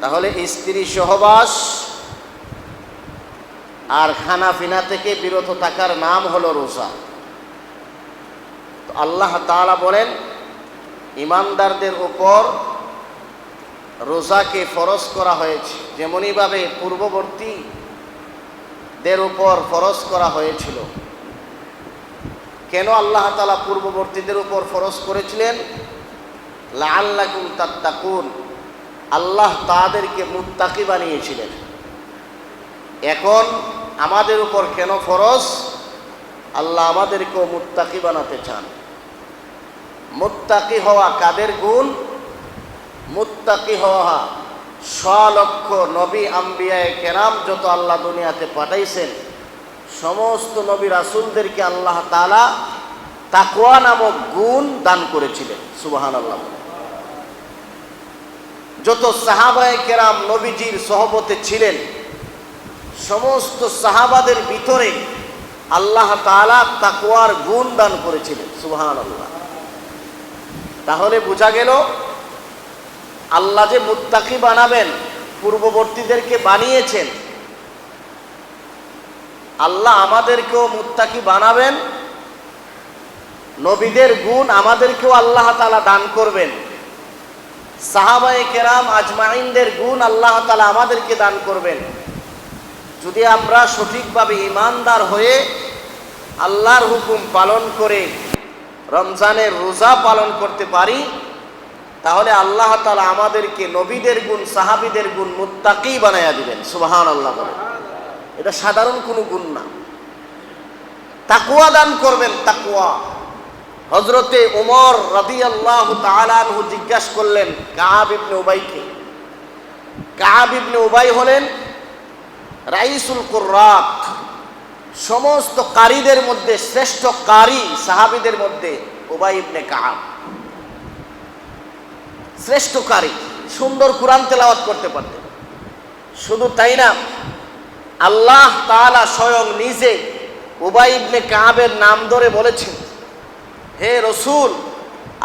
তাহলে স্ত্রী সহবাস আর খানা পিনা থেকে বিরত থাকার নাম হলো রোজা। তো আল্লাহ তালা বলেন, ইমানদারদের উপর রোজাকে ফরজ করা হয়েছে যেমনইভাবে পূর্ববর্তী দের উপর ফরজ করা হয়েছিল। কেন আল্লাহ তালা পূর্ববর্তীদের উপর ফরজ করেছিলেন? লাল্লাকুম তাত্তাকুন। আল্লাহ তাদেরকে মুত্তাকি বানিয়েছিলেন। এখন আমাদের উপর কেন ফরজ? আল্লাহ আমাদেরকেও মুত্তাকি বানাতে চান। মুত্তাকি হওয়া কাদের গুণ? মুত্তাকি হওয়া স্বলক্ষ নবী আম্বিয়ায় কেরাম যত আল্লাহ দুনিয়াতে পাঠাইছেন, সমস্ত নবী রাসুলদেরকে আল্লাহ তালা তাকুয়া নামক গুণ দান করেছিলেন সুবাহান আল্লাহ যত সাহাবায় কেরাম নবীজির সহবতে ছিলেন, সমস্ত সাহাবাদের ভিতরে আল্লাহ তালা তাকুয়ার গুণ দান করেছিলেন সুবাহান আল্লাহ তাহলে বোঝা গেল, আল্লাহ যে মুত্তাকি বানাবেন, পূর্ববর্তীদেরকে বানিয়েছেন, আল্লাহ আমাদেরকেও মুত্তাকি বানাবেন, নবীদের গুণ আমাদেরকেও আল্লাহ তালা দান করবেন। সাহাবায়ে কেরাম আজমাইনদের গুণ আল্লাহ তালা আমাদেরকে দান করবেন। যদি আমরা সঠিকভাবে ইমানদার হয়ে আল্লাহর হুকুম পালন করে রমজানের রোজা পালন করতে পারি, তাহলে আল্লাহ তালা আমাদেরকে নবীদের গুণ, সাহাবিদের গুণ মুত্তাকি বানাইয়া দিবেন। সুবাহান আল্লাহ বলেন। এটা সাধারণ কোনো গুণ না। তাকুয়া দান করবেন তাকুয়া হজরতে উমর রাদি আল্লাহ তালানহু জিজ্ঞাসা করলেন, কাহাব ইবনে উবাইকে কাহাব ইবনে উবাই হলেন রাইসুল কুর্রাত। সমস্ত কারীদের মধ্যে শ্রেষ্ঠ কারি সাহাবিদের মধ্যে উবাই ইবনে কাহাব। শ্রেষ্ঠ কারি, সুন্দর কোরআন তেলাওয়াত করতে পারতেন। শুধু তাই না, আল্লাহ তাআলা স্বয়ং নিজে উবাই ইবনে কাহাবের নাম ধরে বলেছেন হে রসুল,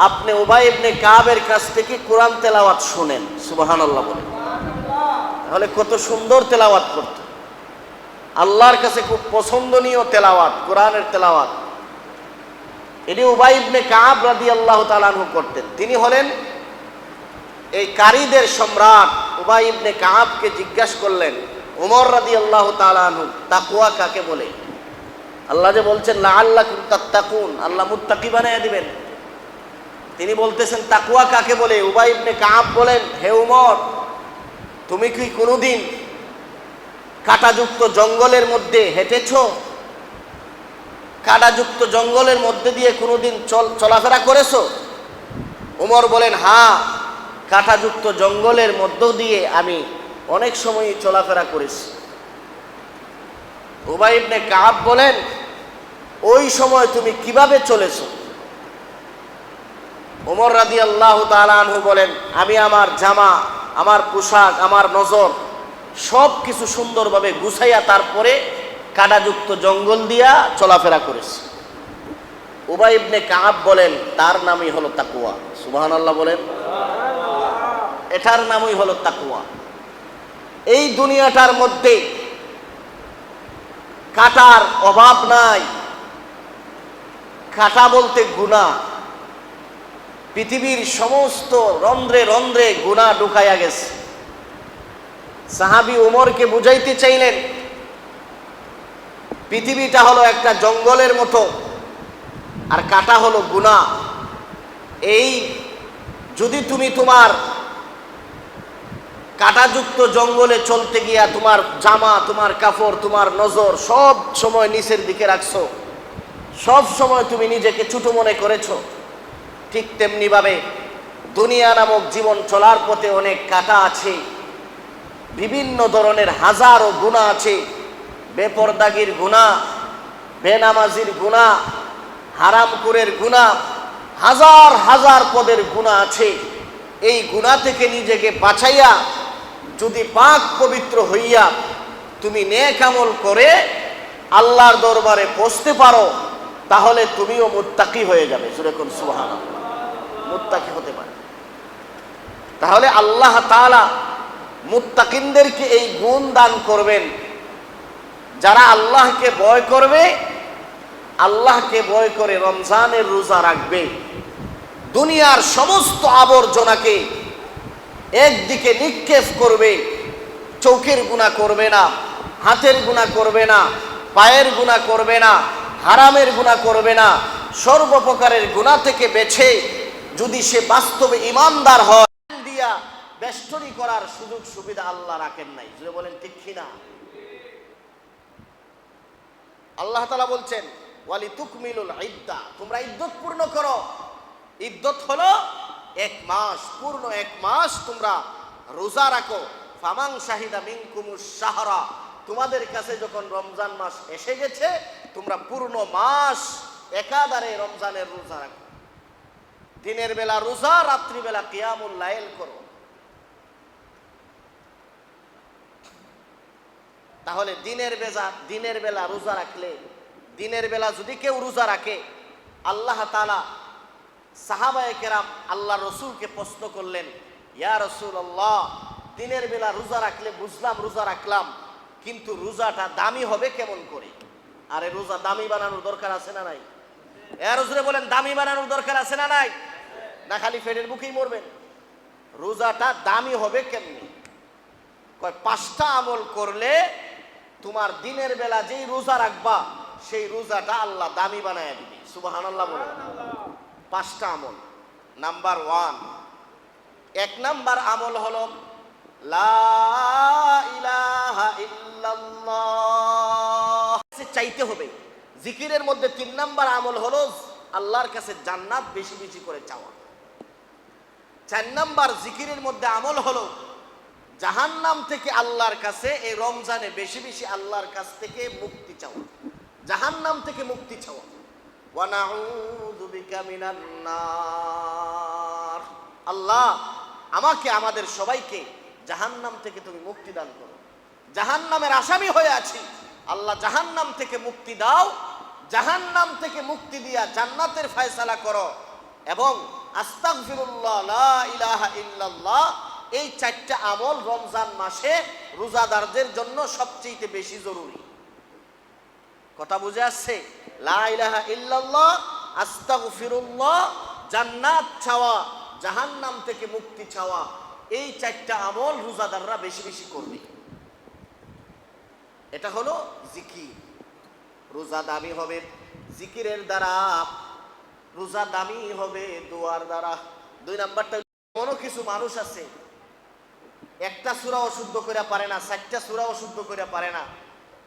আপনি উবাই ইবনে কাহাবের কাছ থেকে কোরআন তেলাওয়াত শুনেন, সুবহানাল্লাহ বলেন। তাহলে কত সুন্দর তেলাওয়াত করত। আল্লাহর কাছে খুব পছন্দনীয় তেলাওয়াত, কোরআনের তেলাওয়াত। এটি উবাই ইবনে কাব রাদি আল্লাহ তালানহু করতেন। তিনি হলেন এই কারীদের সম্রাট উবাই ইবনে কাবকে জিজ্ঞাসা করলেন, উমর রাদি আল্লাহ তালানহু তাকুয়া কাকে বলে? আল্লাহ যে বলছেন লা আল্লাহ তাত্তাকুন আল্লাহ মুত্তাকি বানিয়ে দিবেন। তিনি বলতেছেন তাকুয়া কাকে বলে? উবাই ইবনে বলেন, হে উমর, তুমি কি কোনোদিন কাটাযুক্ত জঙ্গলের মধ্যে হেঁটেছ? কাটাযুক্ত জঙ্গলের মধ্যে দিয়ে কোনোদিন চল, চলাফেরা করেছ? উমর বলেন হ্যাঁ কাটাযুক্ত জঙ্গলের মধ্য দিয়ে আমি অনেক সময় চলাফেরা করেছি। উবাইবনে কাব বলেন ওই সময় তুমি কীভাবে চলেছ? উমর রাদি আল্লাহ তালু বলেন, আমি আমার জামা, আমার পোশাক, আমার নজর সব কিছু সুন্দরভাবে গুছাইয়া তারপরে কাটাযুক্ত জঙ্গল দিয়া চলাফেরা করেছি। উবাই কাব বলেন, তার নামই হলো তাকুয়া সুবাহান আল্লাহ বলেন, এটার নামই হলো তাকুয়া এই দুনিয়াটার মধ্যে কাটার অভাব নাই কাটা বলতে গুণা। পৃথিবীর সমস্ত রন্ধ্রে রন্ধ্রে গুণা ঢুকাইয়া গেছে। সাহাবি উমরকে বুঝাইতে চাইলেন, পৃথিবীটা হলো একটা জঙ্গলের মতো, আর কাটা হলো গুণা। এই যদি তুমি তোমার কাটাযুক্ত জঙ্গলে চলতে গিয়া তোমার জামা, তোমার কাপড় তোমার নজর সব সময় নিচের দিকে রাখছো সব সময় তুমি নিজেকে ছোট মনে করেছ। ঠিক তেমনিভাবে দুনিয়া নামক জীবন চলার পথে অনেক কাটা আছে। বিভিন্ন ধরনের হাজারো গুণা আছে। বেপরদাগির গুণা, বেনামাজির গুণা হারামপুরের গুণা, হাজার হাজার পদের গুণা আছে। এই গুণা থেকে নিজেকে বাছাইয়া যদি পাক পবিত্র হইয়া তুমি নেক আমল করে আল্লাহর দরবারে পৌঁছতে পারো তাহলে তুমিও মুত্তাকি হয়ে যাবে সুরেকুন সুহান মুত্তাকি হতে পারে। তাহলে আল্লাহ তালা মুত্তাকিনদেরকে এই গুণ দান করবেন। যারা আল্লাহকে ভয় করবে, আল্লাহকে ভয় করে রমজানের রোজা রাখবে। দুনিয়ার সমস্ত আবর্জনাকে একদিকে নিক্ষেপ করবে, চোখের গুণা করবে না, হাতের গুণা করবে না, পায়ের গুণা করবে না হারামের গুণা করবে না। সর্বপ্রকারের গুণা থেকে বেছে যদি সে বাস্তবে ইমানদার হয় দিয়া বেষ্টনী করার সুযোগ সুবিধা আল্লাহ রাখেন নাই। যদি বলেন ঠিক কিনা? আল্লাহ তালা বলছেন ওয়ালি তুকমিলুল ইদ্দা তোমরা ইদ্যত পূর্ণ করো। ইদ্যত হলো এক মাস, পূর্ণ এক মাস তোমরা রোজা রাখো। ফামাং শাহিদা মিনকুমুস সাহারা তোমাদের কাছে যখন রমজান মাস এসে গেছে, তোমরা পূর্ণ মাস একাধারে রমজানের রোজা রাখো। দিনের বেলা রোজা রাত্রিবেলা কিয়ামুল লাইল করো। তাহলে দিনের বেজা, দিনের বেলা রোজা রাখলে, দিনের বেলা যদি কেউ রোজা রাখে, আল্লাহ তালা সাহাবায়ে কেরাম আল্লাহ রসুলকে প্রশ্ন করলেন, ইয়া রসুল আল্লাহ দিনের বেলা রোজা রাখলে বুঝলাম, রোজা রাখলাম। কিন্তু রোজাটা দামি হবে কেমন করে? আরে রোজা দামি বানানোর দরকার আছে না নাই? এর বলেন, দামি বানানোর দরকার আছে না নাই? না খালি ফেরের মুখেই মরবেন। রোজাটা দামি হবে কেমনি? কয়, পাঁচটা আমল করলে তোমার দিনের বেলা যেই রোজা রাখবা, সেই রোজাটা আল্লাহ দামি বানায় দিবে। সুবাহান আল্লাহ বলে পাঁচটা আমল। Number one. এক নাম্বার আমল হলো, লা ইলাহা চাইতে হবে। জিকিরের মধ্যে তিন নাম্বার আমল হলো আল্লাহর কাছে জান্নাত বেশি বেশি করে চাওয়া। চার নাম্বার জিকিরের মধ্যে আমল হলো জাহান্নাম থেকে আল্লাহর কাছে, এই রমজানে বেশি বেশি আল্লাহর কাছ থেকে মুক্তি চাওয়া। জাহান্নাম থেকে মুক্তি চাওয়া। আল্লাহ, আমাকে, আমাদের সবাইকে জাহান্নাম থেকে তুমি মুক্তি দান করো। জাহান্নামের আসামি হয়ে আছি। আল্লাহ জাহান্নাম থেকে মুক্তি দাও, জাহান্নাম থেকে মুক্তি দিয়া জান্নাতের ফয়সালা করো এবং ইল্লাল্লাহ, এই চারটা আমল রমজান মাসে রোজাদারদের জন্য সবচেয়ে বেশি জরুরি। কথা বুঝে আসছে? লা ইলাহা ইল্লাল্লাহ জান্নাত চাওয়া, জাহান্নাম থেকে মুক্তি চাওয়া, এই চারটা আমল রোজাদাররা বেশি বেশি করবে। এটা হলো জিকির। রোজা দামি হবে জিকিরের দ্বারা, রোজা দামি হবে দোয়ার দ্বারা। দুই নাম্বারটা এমনও কিছু মানুষ আছে, একটা সুরা অশুদ্ধ করে পারে না, চারটা সুরা অশুদ্ধ করে পারে না।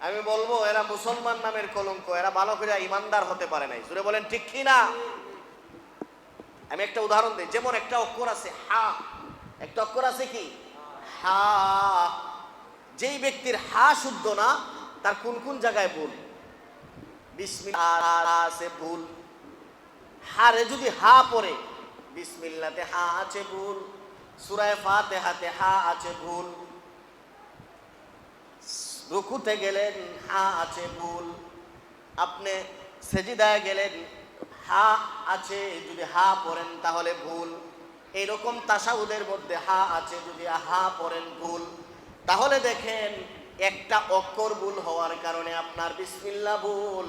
আমি বলব, এরা মুসলমান নামের কলঙ্ক, এরা ভালো করে ইমানদার হতে পারে নাই। সুরে বলেন, ঠিক কি না? আমি একটা উদাহরণ দিই, যেমন একটা অক্ষর আছে হা। একটা অক্ষর আছে কি? হা। যেই ব্যক্তির হা শুদ্ধ না, তার কোন কোন জায়গায় ভুল? বিসমিল্লাহ আছে ভুল। হারে যদি হা পড়ে, বিসমিল্লাতে হা আছে ভুল। সুরায় ফাতেহাতে হা আছে ভুল। রুকুতে গেলেন, হা আছে ভুল। আপনি সেজিদায় গেলেন, হা আছে, যদি হা পড়েন তাহলে ভুল। এইরকম তাসাউদের মধ্যে হা আছে, যদি হা পড়েন ভুল। তাহলে দেখেন একটা অক্ষর ভুল হওয়ার কারণে আপনার বিসমিল্লা ভুল।